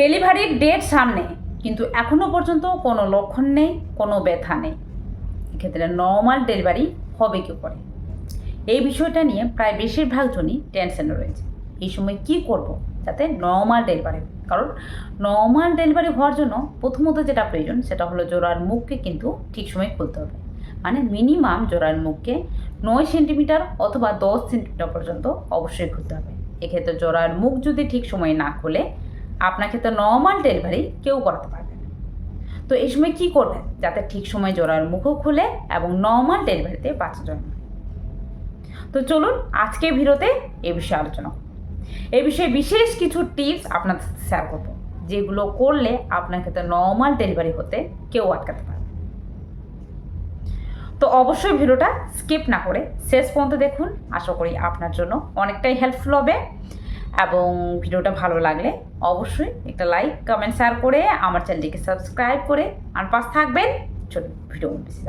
ডেলিভারির ডেট সামনে, কিন্তু এখনও পর্যন্ত কোনো লক্ষণ নেই, কোনো ব্যথা নেই। এক্ষেত্রে নর্মাল ডেলিভারি হবে কি করে? এই বিষয়টা নিয়ে প্রায় বেশিরভাগ জনই টেনশনে রয়েছে। এই সময় কি করব? যাতে নর্মাল ডেলিভারি। কারণ নর্মাল ডেলিভারি হওয়ার জন্য প্রথমত যেটা প্রয়োজন, সেটা হলো জোড়ার মুখকে কিন্তু ঠিক সময় খুলতে হবে। মানে মিনিমাম জোড়ার মুখকে নয় সেন্টিমিটার অথবা দশ সেন্টিমিটার পর্যন্ত অবশ্যই খুলতে হবে। এক্ষেত্রে জোড়ার মুখ যদি ঠিক সময় না খুলে আপনাকে তো নর্মাল ডেলিভারি কেউ করাতে পারবে না। তো এই সময় কী করবেন? যাতে ঠিক সময় জোড়ার মুখও খুলে এবং নর্মাল ডেলিভারিতে বাচ্চা জন্ম। তো চলুন আজকে ভিডিওতে এ বিষয়ে আলোচনা এই বিষয়ে বিশেষ কিছু টিপস আপনাদের সাথে শেয়ার করব, যেগুলো করলে আপনার ক্ষেত্রে নর্মাল ডেলিভারি হতে কেউ আটকাতে পারবে তো অবশ্যই ভিডিওটা স্কিপ না করে শেষ পর্যন্ত দেখুন। আশা করি আপনার জন্য অনেকটাই হেল্পফুল হবে। এবং ভিডিওটা ভালো লাগলে অবশ্যই একটা লাইক কমেন্ট শেয়ার করে আমার চ্যানেলটিকে সাবস্ক্রাইব করে আমার পাশ থাকবেন চলুন ভিডিও বেশি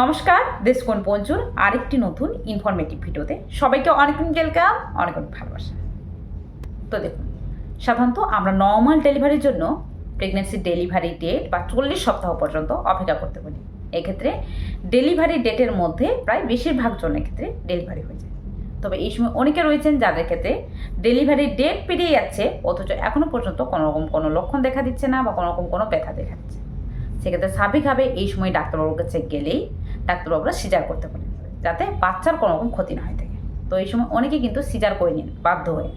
নমস্কার দেশকোন পঞ্চুর আরেকটি নতুন ইনফরমেটিভ ভিডিওতে সবাইকে অনেক ওয়েলকাম অনেক অনেক ভালোবাসা। তো দেখুন, সাধারণত আমরা নর্মাল ডেলিভারির জন্য প্রেগনেন্সি ডেলিভারি ডেট বা চল্লিশ সপ্তাহ পর্যন্ত অপেক্ষা করতে বলি এক্ষেত্রে ডেলিভারি ডেটের মধ্যে প্রায় বেশিরভাগ জনের ক্ষেত্রে ডেলিভারি হয়ে যায়। তবে এই সময় অনেকে রয়েছেন যাদের ক্ষেত্রে ডেলিভারি ডেট পেরিয়ে যাচ্ছে, অথচ এখনও পর্যন্ত কোনো রকম কোনো লক্ষণ দেখা দিচ্ছে না বা কোনো রকম কোনো ব্যথা দেখা দিচ্ছে। সেক্ষেত্রে স্বাভাবিকভাবে এই সময় ডাক্তারবাবুর কাছে গেলেই ডাক্তারবাবুরা সিজার করতে পারেন, যাতে বাচ্চার কোনো রকম ক্ষতি না হয়ে থাকে। তো এই সময় অনেকে কিন্তু সিজার করে নিন বাধ্য হয়ে।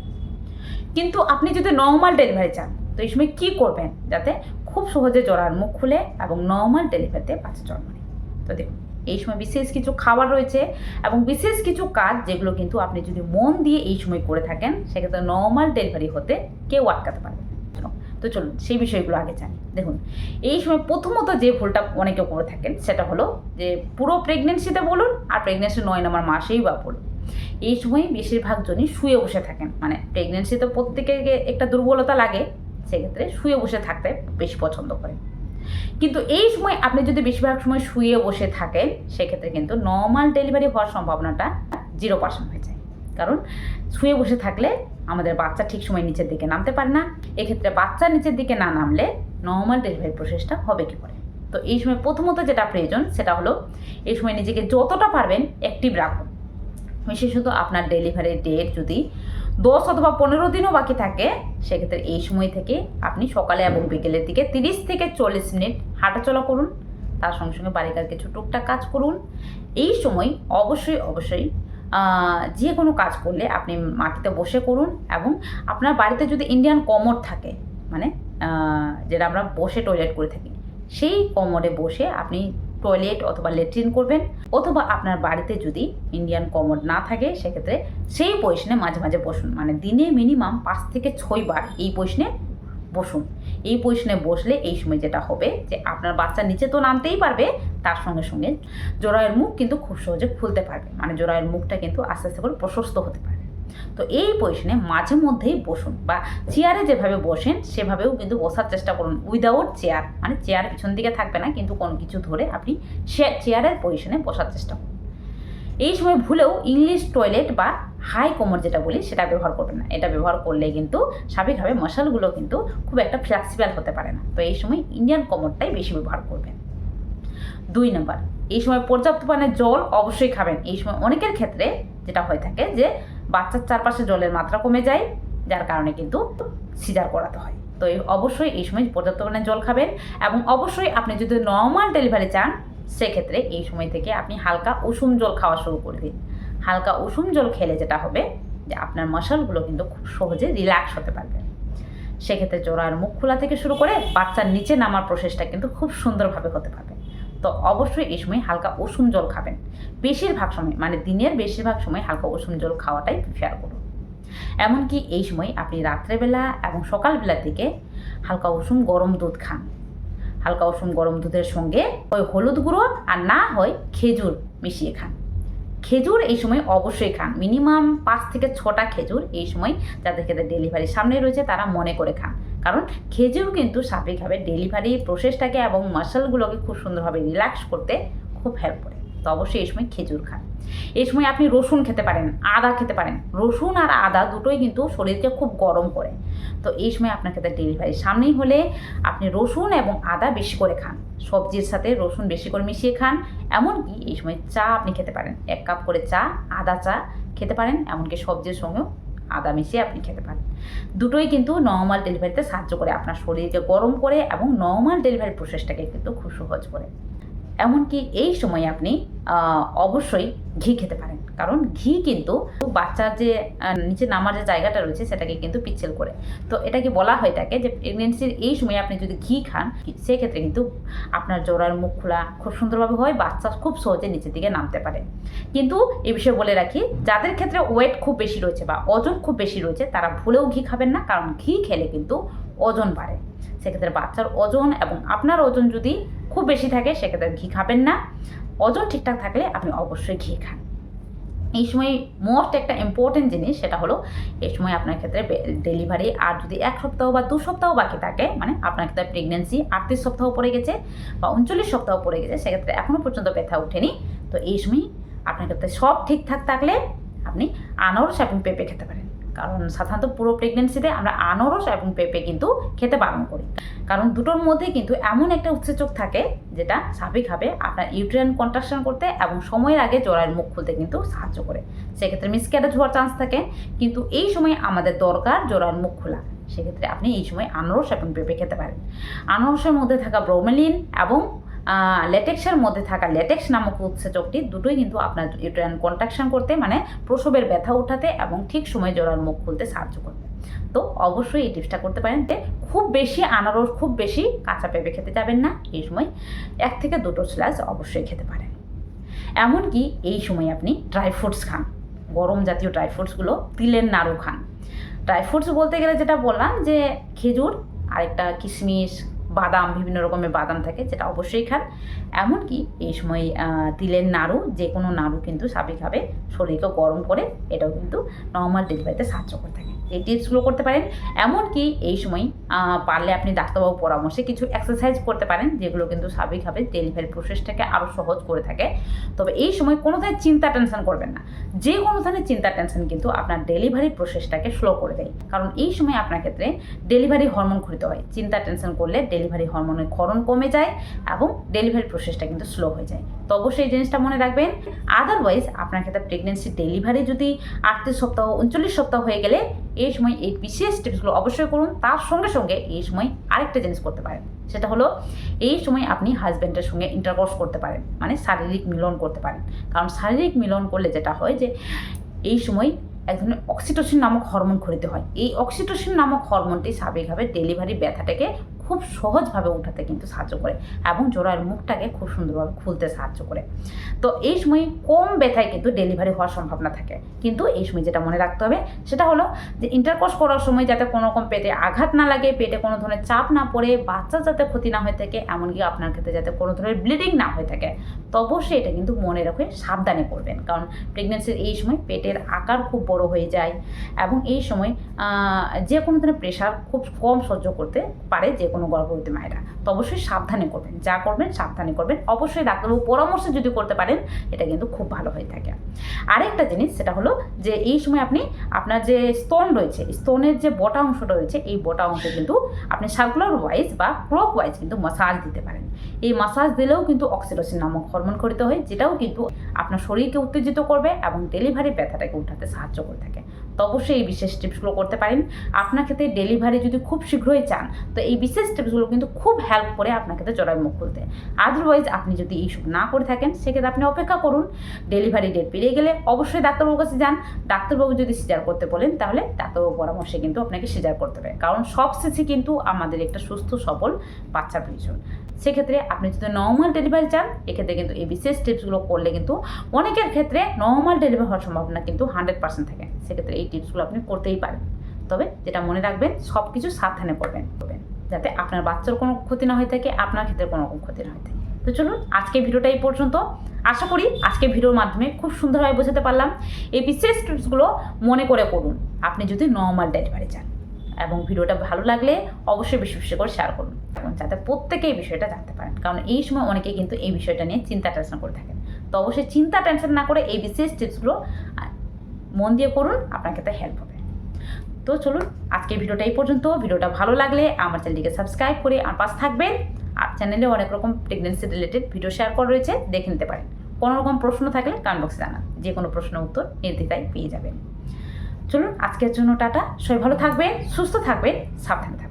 কিন্তু আপনি যদি নর্মাল ডেলিভারি চান, তো এই সময় কী করবেন? যাতে খুব সহজে জরার মুখ খুলে এবং নর্মাল ডেলিভারিতে বাচ্চা জন্ম নেয়। তো দেখুন। এই সময় বিশেষ কিছু খাবার রয়েছে এবং বিশেষ কিছু কাজ যেগুলো কিন্তু আপনি যদি মন দিয়ে এই সময় করে থাকেন, সেক্ষেত্রে নর্মাল ডেলিভারি হতে কেউ আটকাতে পারবে তো চলুন, সেই বিষয়গুলো আগে জানি। দেখুন, এই সময় প্রথমত যে ভুলটা অনেকে করে থাকেন, সেটা হলো যে পুরো প্রেগনেন্সিতে বলুন আর প্রেগনেন্সি নয় নম্বর মাসেই বা বলুন। এই সময় বেশিরভাগ জনই শুয়ে বসে থাকেন। মানে প্রেগনেন্সিতে প্রত্যেকের একটা দুর্বলতা লাগে, সেক্ষেত্রে শুয়ে বসে থাকতে বেশি পছন্দ করেন। কিন্তু এই সময় আপনি যদি বেশিরভাগ সময় শুয়ে বসে থাকেন, সেক্ষেত্রে কিন্তু নর্মাল ডেলিভারি হওয়ার সম্ভাবনাটা জিরো পার্সেন্ট হয়ে যায়। কারণ শুয়ে বসে থাকলে আমাদের বাচ্চা ঠিক সময় নিচের দিকে নামতে পারে না। এক্ষেত্রে বাচ্চা নিচের দিকে না নামলে নর্মাল ডেলিভারি প্রসেসটা হবে কি করে? তো এই সময় প্রথমত যেটা প্রয়োজন, সেটা হলো এই সময় নিজেকে যতটা পারবেন অ্যাক্টিভ রাখুন। বিশেষত আপনার ডেলিভারির ডেট যদি দশ অথবা পনেরো দিনও বাকি থাকে, সেক্ষেত্রে এই সময় থেকে আপনি সকালে এবং বিকেলের দিকে তিরিশ থেকে চল্লিশ মিনিট হাঁটাচলা করুন। তার সঙ্গে সঙ্গে বাড়িকার কিছু টুকটাক কাজ করুন। এই সময় অবশ্যই অবশ্যই যে কোনো কাজ করলে আপনি মাটিতে বসে করুন এবং আপনার বাড়িতে যদি ইন্ডিয়ান কমোড থাকে মানে যেটা আমরা বসে টয়লেট করে থাকি, সেই কমোডে বসে আপনি টয়লেট অথবা লেট্রিন করবেন অথবা আপনার বাড়িতে যদি ইন্ডিয়ান কমোড না থাকে, সেক্ষেত্রে সেই পজিশনে মাঝে মাঝে বসুন। মানে দিনে মিনিমাম পাঁচ থেকে ছয় বার এই পজিশনে বসুন। এই পজিশনে বসলে এই সময় যেটা হবে যে আপনার বাচ্চা নিচে তো নামতেই পারবে, তার সঙ্গে সঙ্গে জোড়ায়ের মুখ কিন্তু খুব সহজে খুলতে পারবে। মানে জোড়ায়ের মুখটা কিন্তু আস্তে আস্তে করে প্রশস্ত হতে পারবে। তো এই পজিশনে মাঝে মধ্যেই বসুন বা চেয়ারে যেভাবে বসেন, সেভাবেও কিন্তু বসার চেষ্টা করুন উইদাউট চেয়ার মানে চেয়ার পিছন দিকে থাকবে না, কিন্তু কোনো কিছু ধরে আপনি চেয়ারের পজিশনে বসার চেষ্টা করুন। এই সময় ভুলেও ইংলিশ টয়লেট বা হাই কোমর যেটা বলি, সেটা ব্যবহার করবেন না। এটা ব্যবহার করলে কিন্তু স্বাভাবিকভাবে মশালগুলো কিন্তু খুব একটা ফ্লেক্সিবল হতে পারে না। তো এই সময় ইন্ডিয়ান কোমরটাই বেশি ব্যবহার করবেন। দুই নম্বর, এই সময় পর্যাপ্ত পরিমাণে জল অবশ্যই খাবেন। এই সময় অনেকের ক্ষেত্রে যেটা হয়ে থাকে যে বাচ্চার চারপাশে জলের মাত্রা কমে যায়, যার কারণে কিন্তু সিজার করাতে হয়। তো অবশ্যই এই সময় পর্যাপ্ত পরিমাণে জল খাবেন এবং অবশ্যই আপনি যদি নর্মাল ডেলিভারি চান, সেক্ষেত্রে এই সময় থেকে আপনি হালকা উষুম জল খাওয়া শুরু করে দিন। হালকা উষুম জল খেলে যেটা হবে যে আপনার মশালগুলো কিন্তু খুব সহজে রিল্যাক্স হতে পারবে। সেক্ষেত্রে জোড়ার মুখ খোলা থেকে শুরু করে বাচ্চার নিচে নামার প্রসেসটা কিন্তু খুব সুন্দরভাবে হতে পারবে। তো অবশ্যই এই সময় হালকা উষুম জল খাবেন। বেশিরভাগ সময় মানে দিনের বেশিরভাগ সময় হালকা উষুম জল খাওয়াটাই প্রিফার করুন। এমনকি এই সময় আপনি রাত্রেবেলা এবং সকালবেলার দিকে হালকা উষুম গরম দুধ খান। হালকা উষুম গরম দুধের সঙ্গে ওই হলুদ গুঁড়ো আর না হয় খেজুর মিশিয়ে খান। খেজুর এই সময় অবশ্যই খান। মিনিমাম পাঁচ থেকে ছটা খেজুর এই সময় যাদের ক্ষেত্রে ডেলিভারি সামনে রয়েছে তারা মনে করে খান। কারণ খেজুর কিন্তু স্বাভাবিকভাবে ডেলিভারি প্রসেসটাকে এবং মাসেলগুলোকে খুব সুন্দরভাবে রিল্যাক্স করতে খুব হেল্প করে। তো অবশ্যই এই সময় খেজুর খান। এই সময় আপনি রসুন খেতে পারেন, আদা খেতে পারেন। রসুন আর আদা দুটোই কিন্তু শরীরকে খুব গরম করে। তো এই সময় আপনার ক্ষেত্রে ডেলিভারি সামনেই হলে আপনি রসুন এবং আদা বেশি করে খান। সবজির সাথে রসুন বেশি করে মিশিয়ে খান। এমনকি এই সময় চা আপনি খেতে পারেন। এক কাপ করে চা, আদা চা খেতে পারেন। এমনকি সবজির সঙ্গেও আদা মিশিয়ে আপনি খেতে পারেন। দুটোই কিন্তু নর্মাল ডেলিভারিতে সাহায্য করে আপনার শরীরকে গরম করে এবং নর্মাল ডেলিভারি প্রসেসটাকে কিন্তু খুব সহজ করে। এমনকি এই সময় আপনি অবশ্যই ঘি খেতে পারেন। কারণ ঘি কিন্তু বাচ্চার যে নিচে নামার যে জায়গাটা রয়েছে সেটাকে কিন্তু পিচ্ছিল করে। তো এটাকে বলা হয়ে থাকে যে প্রেগনেন্সির এই সময় আপনি যদি ঘি খান, সেক্ষেত্রে কিন্তু আপনার জোড়ার মুখ খোলা খুব সুন্দরভাবে হয়, বাচ্চা খুব সহজে নিচের দিকে নামতে পারে। কিন্তু এ বিষয়ে বলে রাখি, যাদের ক্ষেত্রে ওয়েট খুব বেশি রয়েছে বা ওজন খুব বেশি রয়েছে, তারা ভুলেও ঘি খাবেন না, কারণ ঘি খেলে কিন্তু ওজন বাড়ে। সেক্ষেত্রে বাচ্চার ওজন এবং আপনার ওজন যদি খুব বেশি থাকে, সেক্ষেত্রে ঘি খাবেন না। ওজন ঠিকঠাক থাকলে আপনি অবশ্যই ঘি খান। এই সময় মোস্ট একটা ইম্পর্টেন্ট জিনিস সেটা হলো এই সময় আপনার ক্ষেত্রে ডেলিভারি আর যদি এক সপ্তাহ বা দু সপ্তাহ বাকি থাকে মানে আপনার ক্ষেত্রে প্রেগনেন্সি আটত্রিশ সপ্তাহ পড়ে গেছে বা উনচল্লিশ সপ্তাহ পড়ে গেছে, সেক্ষেত্রে এখনও পর্যন্ত ব্যথা ওঠেনি। তো এই সময় আপনার ক্ষেত্রে সব ঠিকঠাক থাকলে আপনি আনারস এবং পেঁপে খেতে পারেন। কারণ সাধারণত পুরো প্রেগনেন্সিতে আমরা আনারস এবং পেঁপে কিন্তু খেতে বারণ করি। কারণ দুটোর মধ্যে কিন্তু এমন একটা উৎসেচক থাকে যেটা স্বাভাবিকভাবে আপনার ইউট্রিয়ান কন্ট্রাকশন করতে এবং সময়ের আগে জোড়ার মুখ খুলতে কিন্তু সাহায্য করে। সেক্ষেত্রে মিসক্যারেজ হওয়ার চান্স থাকে। কিন্তু এই সময় আমাদের দরকার জোড়ার মুখ খোলা। সেক্ষেত্রে আপনি এই সময় আনারস এবং পেঁপে খেতে পারেন। আনারসের মধ্যে থাকা ব্রোমেলিন এবং লেটেক্সের মধ্যে থাকা লেটেক্স নামক উৎসেচকটি দুটোই কিন্তু আপনার ইউট্রাইন কন্ট্রাকশন করতে মানে প্রসবের ব্যথা উঠাতে এবং ঠিক সময়ে জোড়ার মুখ খুলতে সাহায্য করবে। তো অবশ্যই এই টিপসটা করতে পারেন যে খুব বেশি আনারস, খুব বেশি কাঁচা পেঁপে খেতে যাবেন না, এই সময় এক থেকে দুটো স্ল্যাশ অবশ্যই খেতে পারেন। এমনকি এই সময় আপনি ড্রাই ফ্রুটস খান, গরম জাতীয় ড্রাই ফ্রুটসগুলো তিলের নাড়ু খান। ড্রাই ফ্রুটস বলতে গেলে যেটা বললাম যে খেজুর, আরেকটা কিশমিশ বাদাম, বিভিন্ন রকমের বাদাম থাকে, যেটা অবশ্যই খান। এমনকি এই সময় তিলের নাড়ু যে কোনো নাড়ু কিন্তু স্বাভাবিকভাবে শরীরকে গরম করে, এটাও কিন্তু নর্মাল ডেলিভারিতে সাহায্য করে থাকে। এই টিপসগুলো করতে পারেন। এমনকি এই সময় পারলে আপনি ডাক্তারবাবু পরামর্শে কিছু এক্সারসাইজ করতে পারেন, যেগুলো কিন্তু স্বাভাবিকভাবে ডেলিভারি প্রসেসটাকে আরও সহজ করে থাকে। তবে এই সময় কোনো ধরনের চিন্তা টেনশন করবেন না। যে কোনো ধরনের চিন্তা টেনশন কিন্তু আপনার ডেলিভারি প্রসেসটাকে স্লো করে দেয়। কারণ এই সময় আপনার ক্ষেত্রে ডেলিভারি হরমোন ক্ষরিত হয়। চিন্তা টেনশন করলে ডেলিভারি হরমোনের ক্ষরণ কমে যায় এবং ডেলিভারি প্রসেসটা কিন্তু স্লো হয়ে যায়। তো অবশ্যই এই জিনিসটা মনে রাখবেন। আদারওয়াইজ আপনার ক্ষেত্রে প্রেগনেন্সি ডেলিভারি যদি আটত্রিশ সপ্তাহ, উনচল্লিশ সপ্তাহ হয়ে গেলে এই সময় এই বিশেষ টিপসগুলো অবশ্যই করুন। তার সঙ্গে সঙ্গে এই সময় আরেকটা জিনিস করতে পারেন। সেটা হলো, এই সময় আপনি হাজব্যান্ডের সঙ্গে ইন্টারকোর্স করতে পারেন। মানে শারীরিক মিলন করতে পারেন। কারণ শারীরিক মিলন করলে যেটা হয় যে, এই সময় এক ধরনের অক্সিটোসিন নামক হরমোন খরিতে হয়। এই অক্সিটোসিন নামক হরমোনটি স্বাভাবিকভাবে ডেলিভারি ব্যথাটাকে খুব সহজভাবে উঠাতে কিন্তু সাহায্য করে এবং জোড়ার মুখটাকে খুব সুন্দরভাবে খুলতে সাহায্য করে। তো এই সময় কম ব্যথায় কিন্তু ডেলিভারি হওয়ার সম্ভাবনা থাকে। কিন্তু এই সময় যেটা মনে রাখতে হবে, সেটা হলো যে ইন্টারকোর্স করার সময় যাতে কোনো রকম পেটে আঘাত না লাগে, পেটে কোনো ধরনের চাপ না পড়ে বাচ্চার যাতে ক্ষতি না হয়ে থাকে, এমনকি আপনার ক্ষেত্রে যাতে কোনো ধরনের ব্লিডিং না হয়ে থাকে, তো অবশ্যই এটা কিন্তু মনে রেখে সাবধানে করবেন। কারণ প্রেগনেন্সির এই সময় পেটের আকার খুব বড় হয়ে যায় এবং এই সময় যে কোনো ধরনের প্রেশার খুব কম সহ্য করতে পারে যে কোনো গর্ভবতী মায়েরা তো অবশ্যই সাবধানে করবেন, যা করবেন সাবধানে করবেন। অবশ্যই ডাক্তারবাবু পরামর্শ যদি করতে পারেন, এটা কিন্তু খুব ভালো হয়ে থাকে। আরেকটা জিনিস, সেটা হলো যে এই সময় আপনি, আপনার যে স্তন রয়েছে, স্তনের যে বটা অংশটা রয়েছে, এই বটা অংশে কিন্তু আপনি সার্কুলার ওয়াইজ বা ক্লক ওয়াইজ কিন্তু মাসাজ দিতে পারেন। এই মাসাজ দিলেও কিন্তু অক্সিটোসিন নামক হরমোন খরিত হয়, যেটাও কিন্তু আপনার শরীরকে উত্তেজিত করবে এবং ডেলিভারি ব্যথাটাকে উঠাতে সাহায্য করে থাকে। তো অবশ্যই এই বিশেষ টিপসগুলো করতে পারেন। আপনার ক্ষেত্রে ডেলিভারি যদি খুব শীঘ্রই চান, তো এই বিশেষ টিপসগুলো কিন্তু খুব হেল্প করে আপনার ক্ষেত্রে জরায় মুখ খুলতে। আদারওয়াইজ আপনি যদি এইসব না করে থাকেন, সেক্ষেত্রে আপনি অপেক্ষা করুন। ডেলিভারি ডেট পেরিয়ে গেলে অবশ্যই ডাক্তারবাবুর কাছে যান। ডাক্তারবাবু যদি সিজার করতে বলেন, তাহলে ডাক্তারবাবু পরামর্শে কিন্তু আপনাকে সিজার করতে হবে। কারণ সব শেষে কিন্তু আমাদের একটা সুস্থ, সবল বাচ্চা প্রয়োজন সেক্ষেত্রে আপনি যদি নর্মাল ডেলিভারি চান, এক্ষেত্রে কিন্তু এই বিশেষ টিপসগুলো করলে কিন্তু অনেকের ক্ষেত্রে নর্মাল ডেলিভারি হওয়ার সম্ভাবনা কিন্তু হান্ড্রেড পার্সেন্ট থাকে। সেক্ষেত্রে এই টিপসগুলো আপনি করতেই পারেন। তবে যেটা মনে রাখবেন সব কিছু সাবধানে করবেন করবেন, যাতে আপনার বাচ্চার কোনো ক্ষতি না হয়ে থাকে, আপনার ক্ষেত্রে কোনো রকম ক্ষতি না হয়ে থাকে। তো চলুন, আজকে ভিডিওটা এই পর্যন্ত। আশা করি আজকে ভিডিওর মাধ্যমে খুব সুন্দরভাবে বোঝাতে পারলাম। এই বিশেষ টিপসগুলো মনে করে করুন। আপনি যদি নর্মাল ডেলিভারি চান। এবং ভিডিওটা ভালো লাগলে অবশ্যই বেশি বেশি করে শেয়ার করুন। এবং যাতে প্রত্যেকে এই বিষয়টা জানতে পারেন। কারণ এই সময় অনেকে কিন্তু এই বিষয়টা নিয়ে চিন্তা টেনশন করে থাকেন। তো অবশ্যই চিন্তা টেনশন না করে এই বিশেষ টিপসগুলো মন দিয়ে করুন, আপনাকে ক্ষেত্রে হেল্প হবে। তো চলুন আজকে ভিডিওটা এই পর্যন্ত। ভিডিওটা ভালো লাগলে আমার চ্যানেলটিকে সাবস্ক্রাইব করে আমার পাশ থাকবেন। আর চ্যানেলে অনেক রকম প্রেগনেন্সি রিলেটেড ভিডিও শেয়ার করা রয়েছে, দেখে নিতে পারেন। কোনো রকম প্রশ্ন থাকলে কমেন্ট বক্সে জানান। যে কোনো প্রশ্ন উত্তর নির্দ্বিধায় পেয়ে যাবেন। চলুন আজকের জন্য টাটা। সবাই ভালো থাকবেন সুস্থ থাকবেন সাবধানে থাকবেন।